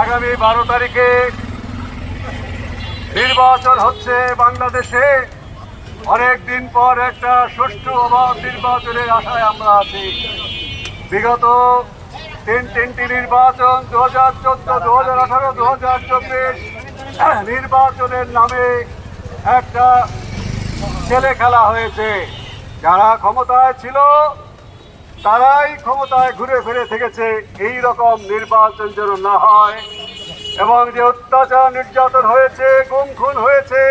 আগামী বারো তারিখে নির্বাচন হচ্ছে বাংলাদেশে। অনেক দিন পর একটা সুষ্ঠু অবাধ নির্বাচনের আশায় আমরা আছি। বিগত তিন তিনটি নির্বাচন দু হাজার চোদ্দ দু হাজার আঠারো দু হাজার চব্বিশ, নির্বাচনের নামে একটা ছেলে খেলা হয়েছে। যারা ক্ষমতায় ছিল তারাই ক্ষমতায় ঘুরে ফিরে থেকেছে, এই রকম নির্বাচন যেন না হয়। এবং যে অত্যাচার নির্যাতন হয়েছে গুম খুন হয়েছে,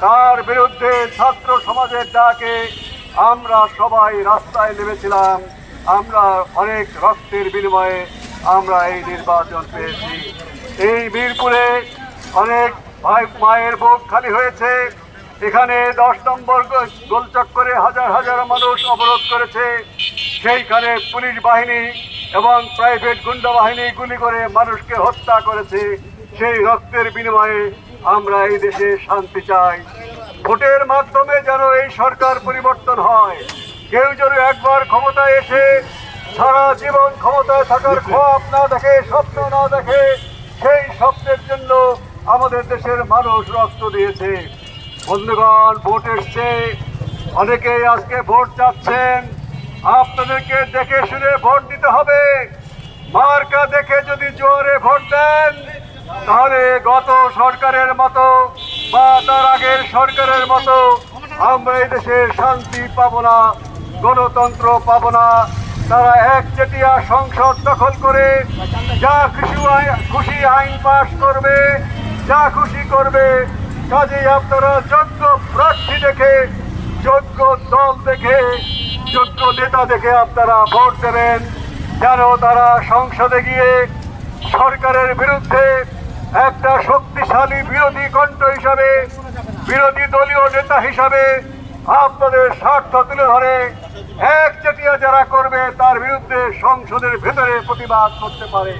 তার বিরুদ্ধে ছাত্র সমাজের ডাকে আমরা সবাই রাস্তায় নেমেছিলাম। আমরা অনেক রক্তের বিনিময়ে আমরা এই নির্বাচন পেয়েছি। এই বীরপুরে অনেক ভাই মায়ের বুক খালি হয়েছে। এখানে দশ নম্বর গোলচক্করে হাজার হাজার মানুষ অবরোধ করেছে। সেইখানে পুলিশ বাহিনী এবং প্রাইভেট গুন্ডা বাহিনী গুলি করে মানুষকে হত্যা করেছে। সেই রক্তের বিনিময়ে আমরা এই দেশে শান্তি চাই। ভোটের মাধ্যমে যেন এই সরকার পরিবর্তন হয়। কেউ যেন একবার ক্ষমতায় এসে সারা জীবন ক্ষমতায় থাকার খোয়াব না দেখে স্বপ্ন না দেখে সেই স্বপ্নের জন্য আমাদের দেশের মানুষ রক্ত দিয়েছে। বন্ধুগণ ভোট এসছে। অনেকেই আজকে ভোট চাচ্ছেন। আপনাদেরকে দেখে শুনে ভোট দিতে হবে। মার্কা দেখে যদি জোরে ভোট দেন, তাহলে গত সরকারের মতো বা তার আগের সরকারের মতো আমরা এই দেশে শান্তি পাবো না, গণতন্ত্র পাবো না। তারা একচেটিয়া সংসদ দখল করে যা খুশি খুশি আইন পাশ করবে, যা খুশি করবে, কাজেই আপনারা যোগ্য প্রার্থী দেখে, যোগ্য দল দেখে নেতা দেখে আপনারা ভোট দেবেন, যেন তারা সংসদে গিয়ে সরকারের বিরুদ্ধে একটা শক্তিশালী বিরোধী কণ্ঠ হিসাবে, বিরোধী দলীয় নেতা হিসাবে আপনাদের স্বার্থ তুলে ধরে, একচেটিয়া যারা করবে তার বিরুদ্ধে সংসদের ভেতরে প্রতিবাদ করতে পারে।